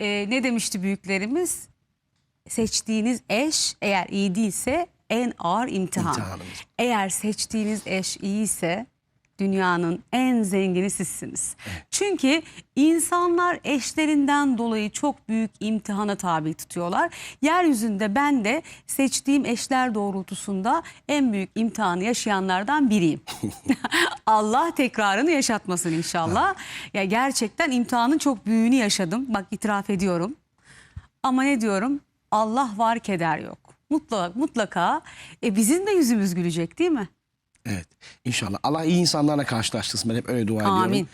e, ne demişti büyüklerimiz? Seçtiğiniz eş eğer iyi değilse en ağır imtihan. İmtihanımız. Eğer seçtiğiniz eş iyiyse dünyanın en zengini sizsiniz. Çünkü insanlar eşlerinden dolayı çok büyük imtihana tabi tutuyorlar. Yeryüzünde ben de seçtiğim eşler doğrultusunda en büyük imtihanı yaşayanlardan biriyim. Allah tekrarını yaşatmasın inşallah. Ya gerçekten imtihanın çok büyüğünü yaşadım. Bak itiraf ediyorum. Ama ne diyorum? Allah var keder yok. Mutlaka, mutlaka e, bizim de yüzümüz gülecek değil mi? Evet. İnşallah. Allah iyi insanlarla karşılaştırsın. Ben hep öyle dua Amin. ediyorum.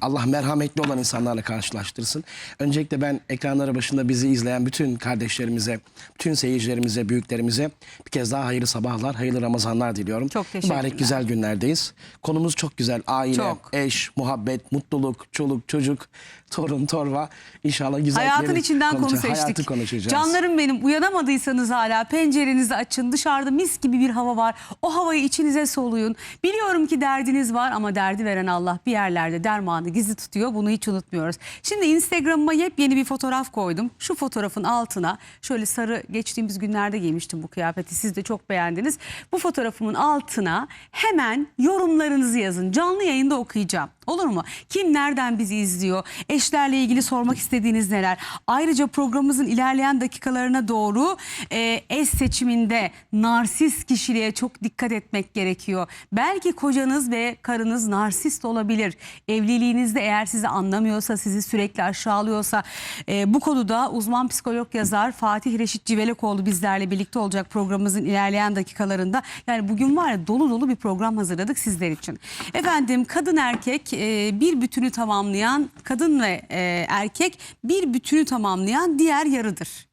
Allah merhametli olan insanlarla karşılaştırsın. Öncelikle ben ekranları başında bizi izleyen bütün kardeşlerimize, bütün seyircilerimize, büyüklerimize bir kez daha hayırlı sabahlar, hayırlı Ramazanlar diliyorum. Çok teşekkürler. Mübarek güzel günlerdeyiz. Konumuz çok güzel. Aile, Çok. eş, muhabbet, mutluluk, çoluk, çocuk, torun, torva. İnşallah güzel Hayatın şeyleri içinden konu seçtik. Hayatı konuşacağız. Canlarım benim uyanamadıysanız hala pencerenizi açın. Dışarıda mis gibi bir hava var. O havayı içinize soluyun. Biliyorum ki derdiniz var ama derdi veren Allah bir yerlerde dermanı gizli tutuyor. Bunu hiç unutmuyoruz. Şimdi Instagram'ıma yepyeni bir fotoğraf koydum. Şu fotoğrafın altına şöyle sarı geçtiğimiz günlerde giymiştim bu kıyafeti. Siz de çok beğendiniz. Bu fotoğrafımın altına hemen yorumlarınızı yazın. Canlı yayında okuyacağım. Olur mu? Kim nereden bizi izliyor? Eşlerle ilgili sormak istediğiniz neler? Ayrıca programımızın ilerleyen dakikalarına doğru e, eş seçiminde narsist kişiliğe çok dikkat etmek gerekiyor. Belki kocanız ve karınız narsist olabilir. Evliliğinizde eğer sizi anlamıyorsa, sizi sürekli aşağılıyorsa e, bu konuda uzman psikolog yazar Fatih Reşit Civelekoğlu bizlerle birlikte olacak programımızın ilerleyen dakikalarında. Yani bugün var ya dolu dolu bir program hazırladık sizler için. Efendim kadın erkek e, bir bütünü tamamlayan kadın ve e, erkek bir bütünü tamamlayan diğer yarıdır.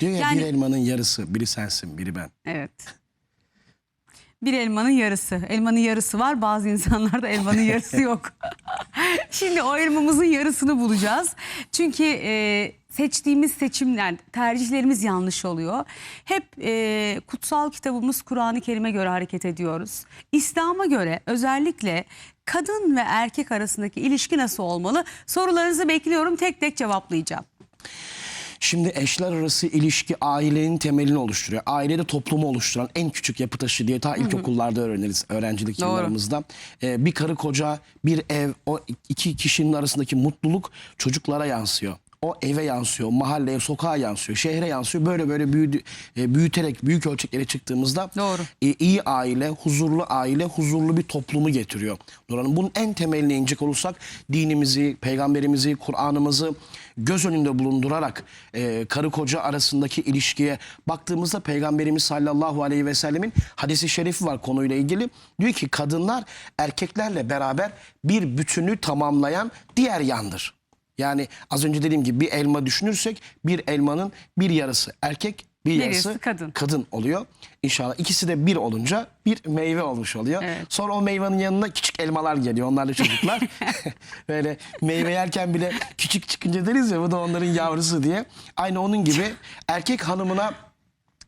Diyor ya Yani- bir elmanın yarısı. Biri sensin, biri ben. Evet. Bir elmanın yarısı. Elmanın yarısı var. Bazı insanlarda elmanın yarısı yok. Şimdi o elmamızın yarısını bulacağız. Çünkü e, seçtiğimiz seçimler, tercihlerimiz yanlış oluyor. Hep e, kutsal kitabımız Kur'an-ı Kerim'e göre hareket ediyoruz. İslam'a göre özellikle kadın ve erkek arasındaki ilişki nasıl olmalı? Sorularınızı bekliyorum. Tek tek cevaplayacağım. Şimdi eşler arası ilişki ailenin temelini oluşturuyor. Ailede toplumu oluşturan en küçük yapı taşı diye ta ilkokullarda öğreniriz öğrencilik Doğru. yıllarımızda. Ee, bir karı koca, bir ev, o iki kişinin arasındaki mutluluk çocuklara yansıyor. O eve yansıyor, mahalleye, sokağa yansıyor, şehre yansıyor. Böyle böyle büyüdü, e, büyüterek büyük ölçeklere çıktığımızda Doğru. e, iyi aile, huzurlu aile, huzurlu bir toplumu getiriyor. Nur Hanım bunun en temeline inecek olursak dinimizi, peygamberimizi, Kur'an'ımızı göz önünde bulundurarak e, karı koca arasındaki ilişkiye baktığımızda peygamberimiz sallallahu aleyhi ve sellemin hadisi şerifi var konuyla ilgili. Diyor ki kadınlar erkeklerle beraber bir bütünü tamamlayan diğer yandır. Yani az önce dediğim gibi bir elma düşünürsek bir elmanın bir yarısı erkek bir yarısı yarısı kadın. kadın oluyor. İnşallah ikisi de bir olunca bir meyve olmuş oluyor. Evet. Sonra o meyvenin yanına küçük elmalar geliyor. Onlar da çocuklar. Böyle meyve yerken bile küçük çıkınca deriz ya bu da onların yavrusu diye. Aynı onun gibi erkek hanımına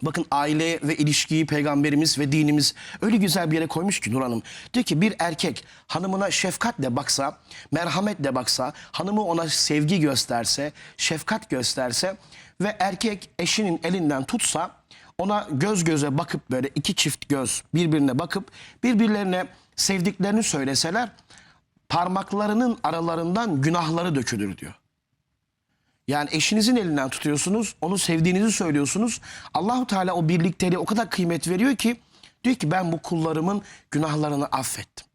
Bakın aile ve ilişkiyi peygamberimiz ve dinimiz öyle güzel bir yere koymuş ki Nur Hanım. Diyor ki bir erkek hanımına şefkatle baksa, merhametle baksa, hanımı ona sevgi gösterse, şefkat gösterse ve erkek eşinin elinden tutsa ona göz göze bakıp böyle iki çift göz birbirine bakıp birbirlerine sevdiklerini söyleseler parmaklarının aralarından günahları dökülür diyor. Yani eşinizin elinden tutuyorsunuz, onu sevdiğinizi söylüyorsunuz. Allahu Teala o birlikteliğe o kadar kıymet veriyor ki diyor ki ben bu kullarımın günahlarını affettim.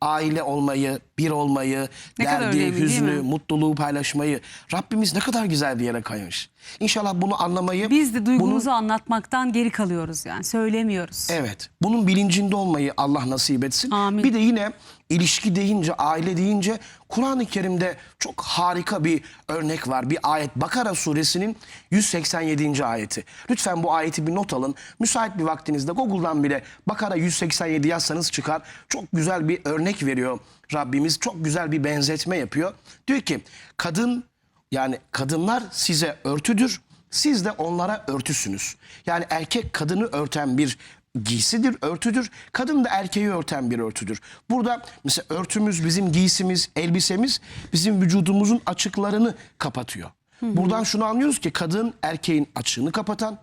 Aile olmayı, bir olmayı, Ne derdi, önemli, hüznü, mutluluğu paylaşmayı Rabbimiz ne kadar güzel bir yere kaymış. İnşallah bunu anlamayı Biz de bunun- duygumuzu anlatmaktan geri kalıyoruz yani söylemiyoruz. Evet. Bunun bilincinde olmayı Allah nasip etsin. Amin. Bir de yine ilişki deyince, aile deyince Kur'an-ı Kerim'de çok harika bir örnek var. Bir ayet Bakara suresinin 187. ayeti. Lütfen bu ayeti bir not alın. Müsait bir vaktinizde Google'dan bile Bakara 187 yazsanız çıkar. Çok güzel bir örnek veriyor Rabbimiz. Çok güzel bir benzetme yapıyor. Diyor ki kadın yani kadınlar size örtüdür. Siz de onlara örtüsünüz. Yani erkek kadını örten bir giysidir, örtüdür. Kadın da erkeği örten bir örtüdür. Burada mesela örtümüz, bizim giysimiz, elbisemiz bizim vücudumuzun açıklarını kapatıyor. Buradan şunu anlıyoruz ki kadın erkeğin açığını kapatan,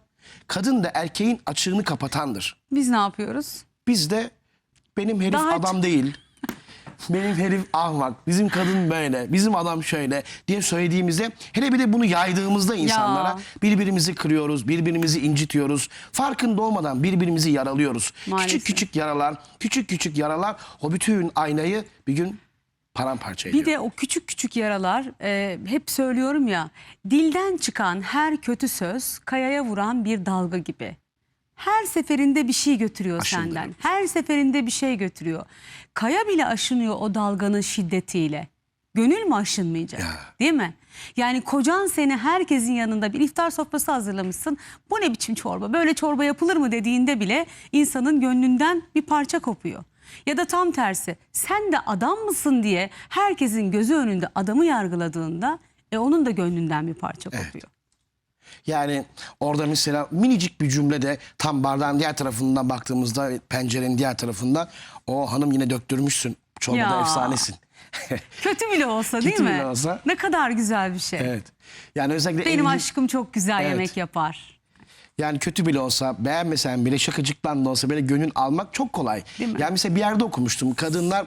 kadın da erkeğin açığını kapatandır. Biz ne yapıyoruz? Biz de benim herif Daha adam değil. Benim herif ahmak, bizim kadın böyle, bizim adam şöyle diye söylediğimizde hele bir de bunu yaydığımızda insanlara birbirimizi kırıyoruz, birbirimizi incitiyoruz. Farkında olmadan birbirimizi yaralıyoruz. Maalesef. Küçük küçük yaralar, küçük küçük yaralar o bütün aynayı bir gün paramparça ediyor. Bir de o küçük küçük yaralar e, hep söylüyorum ya dilden çıkan her kötü söz kayaya vuran bir dalga gibi. Her seferinde bir şey götürüyor Aşındırıyor. senden. Her seferinde bir şey götürüyor. Kaya bile aşınıyor o dalganın şiddetiyle. Gönül mü aşınmayacak? Ya. Değil mi? Yani kocan seni herkesin yanında bir iftar sofrası hazırlamışsın. Bu ne biçim çorba? Böyle çorba yapılır mı dediğinde bile insanın gönlünden bir parça kopuyor. Ya da tam tersi sen de adam mısın diye herkesin gözü önünde adamı yargıladığında e onun da gönlünden bir parça kopuyor. Yani orada mesela minicik bir cümlede tam bardağın diğer tarafından baktığımızda pencerenin diğer tarafından o hanım yine döktürmüşsün. Çorbada Ya. efsanesin. Kötü bile olsa değil Kötü mi? bile olsa. Ne kadar güzel bir şey. evet. Yani özellikle Benim evlilik- aşkım çok güzel Evet. yemek yapar. Yani kötü bile olsa, beğenmesen bile şakacıktan da olsa böyle gönül almak çok kolay. Değil mi? Yani mesela bir yerde okumuştum. Kadınlar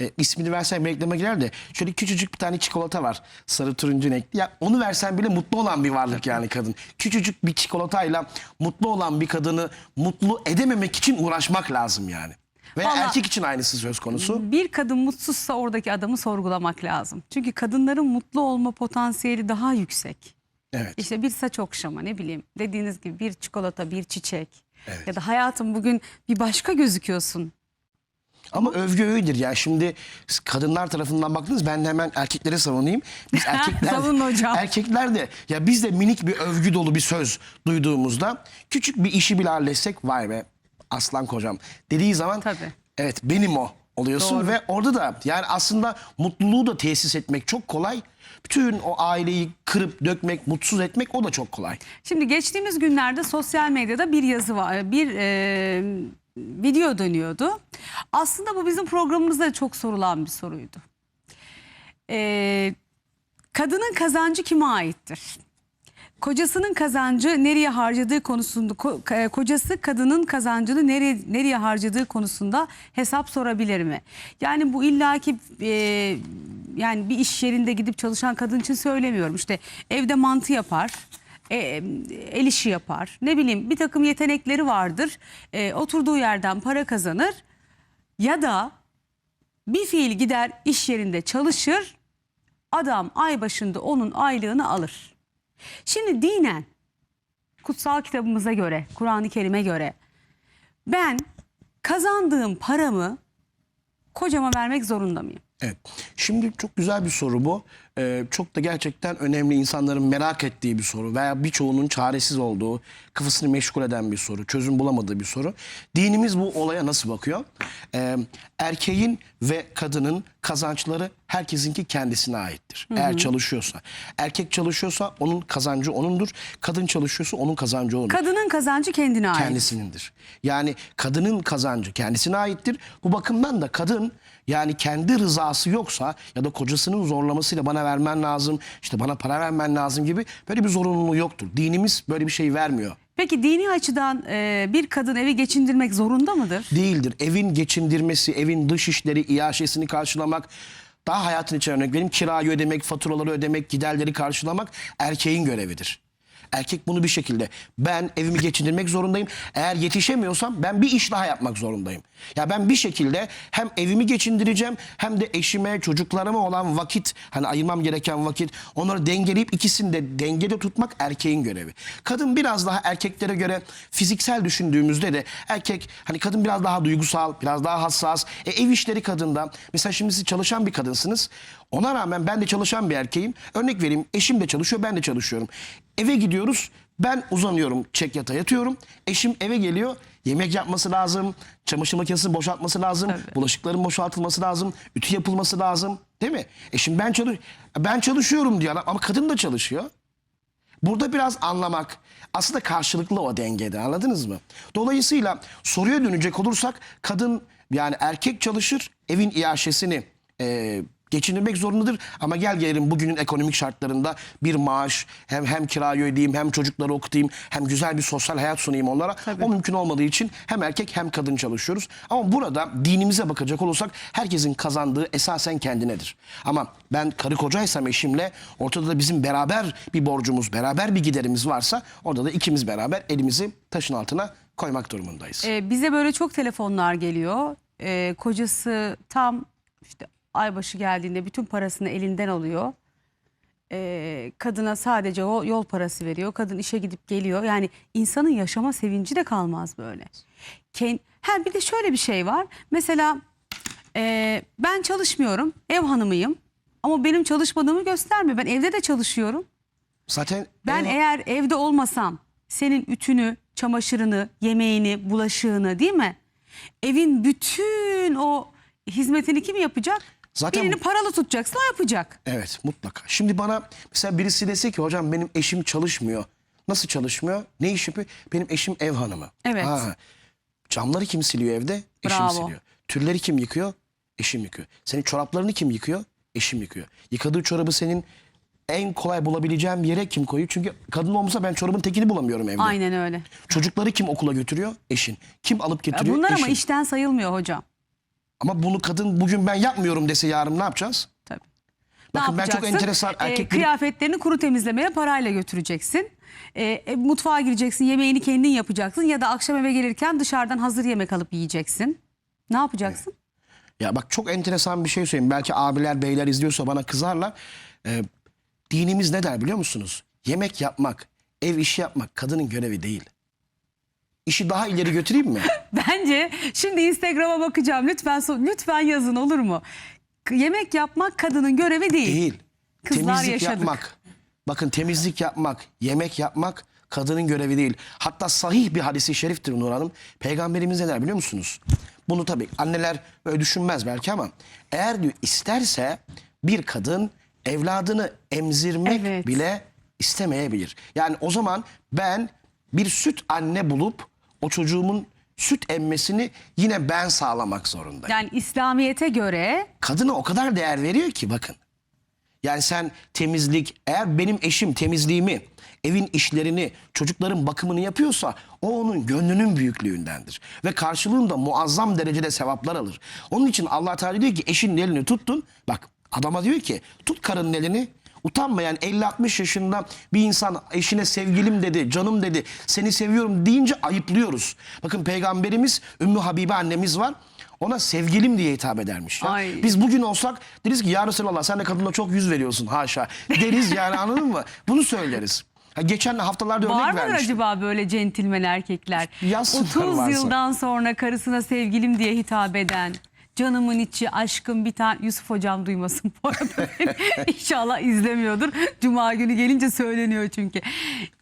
e, ismini versen reklama girer de şöyle küçücük bir tane çikolata var. Sarı turuncu renkli. Ya onu versen bile mutlu olan bir varlık yani kadın. Küçücük bir çikolatayla mutlu olan bir kadını mutlu edememek için uğraşmak lazım yani. Veya Vallahi- erkek için aynısı söz konusu. Bir kadın mutsuzsa oradaki adamı sorgulamak lazım. Çünkü kadınların mutlu olma potansiyeli daha yüksek. Evet. İşte bir saç okşama ne bileyim dediğiniz gibi bir çikolata bir çiçek ya da hayatım bugün bir başka gözüküyorsun. Ama övgü öyledir ya. Şimdi kadınlar tarafından baktınız ben de hemen erkeklere savunayım. Biz erkekler, Savun hocam. erkekler de ya biz de minik bir övgü dolu bir söz duyduğumuzda küçük bir işi bile halletsek vay be aslan kocam dediği zaman Tabii. evet benim o oluyorsun Doğru. ve orada da yani aslında mutluluğu da tesis etmek çok kolay. Bütün o aileyi kırıp dökmek, mutsuz etmek o da çok kolay. Şimdi geçtiğimiz günlerde sosyal medyada bir yazı var, bir e, video dönüyordu. Aslında bu bizim programımızda da çok sorulan bir soruydu. E, kadının kazancı kime aittir? Kocasının kazancı nereye harcadığı konusunda ko- e, kocası kadının kazancını nereye nereye harcadığı konusunda hesap sorabilir mi? Yani bu illaki e, yani bir iş yerinde gidip çalışan kadın için söylemiyorum. İşte evde mantı yapar. e, el işi yapar. Ne bileyim bir takım yetenekleri vardır. E, oturduğu yerden para kazanır. Ya da bir fiil gider iş yerinde çalışır. Adam ay başında onun aylığını alır. Şimdi dinen kutsal kitabımıza göre, Kur'an-ı Kerim'e göre ben kazandığım paramı kocama vermek zorunda mıyım? Evet. Şimdi çok güzel bir soru bu. Ee, çok da gerçekten önemli insanların merak ettiği bir soru veya birçoğunun çaresiz olduğu, kafasını meşgul eden bir soru, çözüm bulamadığı bir soru. Dinimiz bu olaya nasıl bakıyor? Ee, erkeğin ve kadının kazançları herkesinki kendisine aittir. Eğer çalışıyorsa. Erkek çalışıyorsa onun kazancı onundur. Kadın çalışıyorsa onun kazancı onun Kadının kazancı kendine ait. kendisinindir. Yani kadının kazancı kendisine aittir. Bu bakımdan da kadın yani kendi rızası yoksa ya da kocasının zorlamasıyla bana vermen lazım, işte bana para vermen lazım gibi böyle bir zorunluluğu yoktur. Dinimiz böyle bir şey vermiyor. Peki dini açıdan e, bir kadın evi geçindirmek zorunda mıdır? Değildir. Evin geçindirmesi, evin dış işleri, iaşesini karşılamak, daha hayatın içine örnek vereyim. Kirayı ödemek, faturaları ödemek, giderleri karşılamak erkeğin görevidir. Erkek bunu bir şekilde ben evimi geçindirmek zorundayım. Eğer yetişemiyorsam ben bir iş daha yapmak zorundayım. Ya ben bir şekilde hem evimi geçindireceğim hem de eşime, çocuklarıma olan vakit hani ayırmam gereken vakit onları dengeleyip ikisini de dengede tutmak erkeğin görevi. Kadın biraz daha erkeklere göre fiziksel düşündüğümüzde de erkek hani kadın biraz daha duygusal, biraz daha hassas. E, ev işleri kadında mesela şimdi siz çalışan bir kadınsınız. Ona rağmen ben de çalışan bir erkeğim. Örnek vereyim eşim de çalışıyor ben de çalışıyorum. Eve gidiyoruz ben uzanıyorum çek yata yatıyorum. Eşim eve geliyor yemek yapması lazım. Çamaşır makinesini boşaltması lazım. Tabii. Bulaşıkların boşaltılması lazım. Ütü yapılması lazım. Değil mi? Eşim ben çalış ben çalışıyorum diyor ama kadın da çalışıyor. Burada biraz anlamak aslında karşılıklı o dengede anladınız mı? Dolayısıyla soruya dönecek olursak kadın yani erkek çalışır evin iaşesini e, Geçindirmek zorundadır ama gel gelelim bugünün ekonomik şartlarında bir maaş hem hem kirayı ödeyeyim hem çocukları okutayım hem güzel bir sosyal hayat sunayım onlara. Tabii. O mümkün olmadığı için hem erkek hem kadın çalışıyoruz. Ama burada dinimize bakacak olursak herkesin kazandığı esasen kendinedir. Ama ben karı kocaysam eşimle ortada da bizim beraber bir borcumuz, beraber bir giderimiz varsa orada da ikimiz beraber elimizi taşın altına koymak durumundayız. Ee, bize böyle çok telefonlar geliyor. Ee, kocası tam işte aybaşı geldiğinde bütün parasını elinden alıyor. Ee, kadına sadece o yol parası veriyor. Kadın işe gidip geliyor. Yani insanın yaşama sevinci de kalmaz böyle. Ken, ha bir de şöyle bir şey var. Mesela e, ben çalışmıyorum. Ev hanımıyım. Ama benim çalışmadığımı göstermiyor. Ben evde de çalışıyorum. Zaten Ben en- eğer evde olmasam senin ütünü, çamaşırını, yemeğini, bulaşığını değil mi? Evin bütün o hizmetini kim yapacak? Zaten- Birini paralı tutacaksın o yapacak. Evet mutlaka. Şimdi bana mesela birisi dese ki hocam benim eşim çalışmıyor. Nasıl çalışmıyor? Ne iş yapıyor? Benim eşim ev hanımı. Evet. camları kim siliyor evde? Eşim Bravo. siliyor. Tülleri kim yıkıyor? Eşim yıkıyor. Senin çoraplarını kim yıkıyor? Eşim yıkıyor. Yıkadığı çorabı senin en kolay bulabileceğin bir yere kim koyuyor? Çünkü kadın olmasa ben çorabın tekini bulamıyorum evde. Aynen öyle. Çocukları kim okula götürüyor? Eşin. Kim alıp Ya getiriyor? Bunlar ama Eşin. işten sayılmıyor hocam. Ama bunu kadın bugün ben yapmıyorum dese yarın ne yapacağız? Tabii. Bakın ne ben çok enteresan erkek bir- kıyafetlerini kuru temizlemeye parayla götüreceksin. Ee, e, mutfağa gireceksin, yemeğini kendin yapacaksın ya da akşam eve gelirken dışarıdan hazır yemek alıp yiyeceksin. Ne yapacaksın? Ya bak çok enteresan bir şey söyleyeyim. Belki abiler, beyler izliyorsa bana kızarlar. Ee, dinimiz ne der biliyor musunuz? Yemek yapmak, ev işi yapmak kadının görevi değil. İşi daha ileri götüreyim mi? Bence şimdi Instagram'a bakacağım. Lütfen lütfen yazın olur mu? Yemek yapmak kadının görevi değil. Değil. Kızlar temizlik yaşadık. yapmak. Bakın temizlik yapmak, yemek yapmak kadının görevi değil. Hatta sahih bir hadisi şeriftir Nur Hanım. Peygamberimiz ne der biliyor musunuz? Bunu tabii anneler böyle düşünmez belki ama eğer diyor isterse bir kadın evladını emzirmek Evet. bile istemeyebilir. Yani o zaman ben bir süt anne bulup o çocuğumun süt emmesini yine ben sağlamak zorundayım Yani İslamiyet'e göre kadına o kadar değer veriyor ki bakın. Yani sen temizlik, eğer benim eşim temizliğimi, evin işlerini, çocukların bakımını yapıyorsa o onun gönlünün büyüklüğündendir. Ve karşılığında muazzam derecede sevaplar alır. Onun için Allah Teala diyor ki eşinin elini tuttun. Bak adama diyor ki tut karının elini. Utanmayan 50-60 yaşında bir insan eşine sevgilim dedi, canım dedi, seni seviyorum deyince ayıplıyoruz. Bakın peygamberimiz Ümmü Habibe annemiz var. Ona sevgilim diye hitap edermiş. Ya. Ay. Biz bugün olsak deriz ki ya Resulallah sen de kadına çok yüz veriyorsun haşa. Deriz yani anladın mı? Bunu söyleriz. Ha, geçen haftalarda örnek var mıdır vermiştim. acaba böyle centilmen erkekler? Yazsınlar 30 varsa. yıldan sonra karısına sevgilim diye hitap eden canımın içi aşkım bir tane Yusuf hocam duymasın bu arada. İnşallah izlemiyordur. Cuma günü gelince söyleniyor çünkü.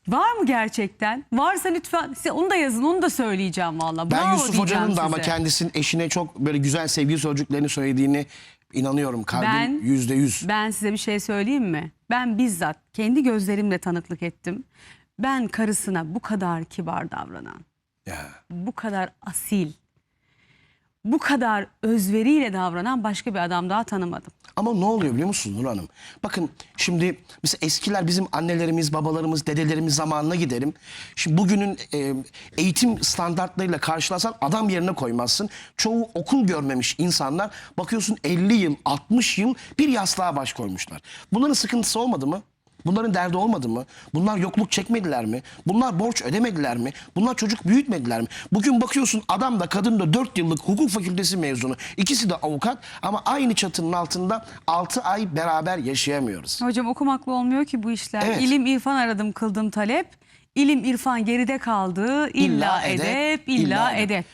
Var mı gerçekten? Varsa lütfen size onu da yazın onu da söyleyeceğim valla. Ben Bravo Yusuf diyeceğim Hoca'nın da ama size. kendisinin eşine çok böyle güzel sevgi sözcüklerini söylediğini inanıyorum. Kalbim Ben- yüzde yüz. Ben size bir şey söyleyeyim mi? Ben bizzat kendi gözlerimle tanıklık ettim. Ben karısına bu kadar kibar davranan, Ya. bu kadar asil, bu kadar özveriyle davranan başka bir adam daha tanımadım. Ama ne oluyor biliyor musunuz Nur Hanım? Bakın şimdi mesela eskiler bizim annelerimiz, babalarımız, dedelerimiz zamanına gidelim. Şimdi bugünün e, eğitim standartlarıyla karşılasan adam yerine koymazsın. Çoğu okul görmemiş insanlar bakıyorsun 50 yıl, 60 yıl bir yastığa baş koymuşlar. Bunların sıkıntısı olmadı mı? Bunların derdi olmadı mı? Bunlar yokluk çekmediler mi? Bunlar borç ödemediler mi? Bunlar çocuk büyütmediler mi? Bugün bakıyorsun adam da kadın da 4 yıllık hukuk fakültesi mezunu. İkisi de avukat ama aynı çatının altında 6 ay beraber yaşayamıyoruz. Hocam okumakla olmuyor ki bu işler. Evet. İlim irfan aradım kıldım talep. İlim irfan geride kaldı. İlla, İlla edep, edep, illa illa edep. edep.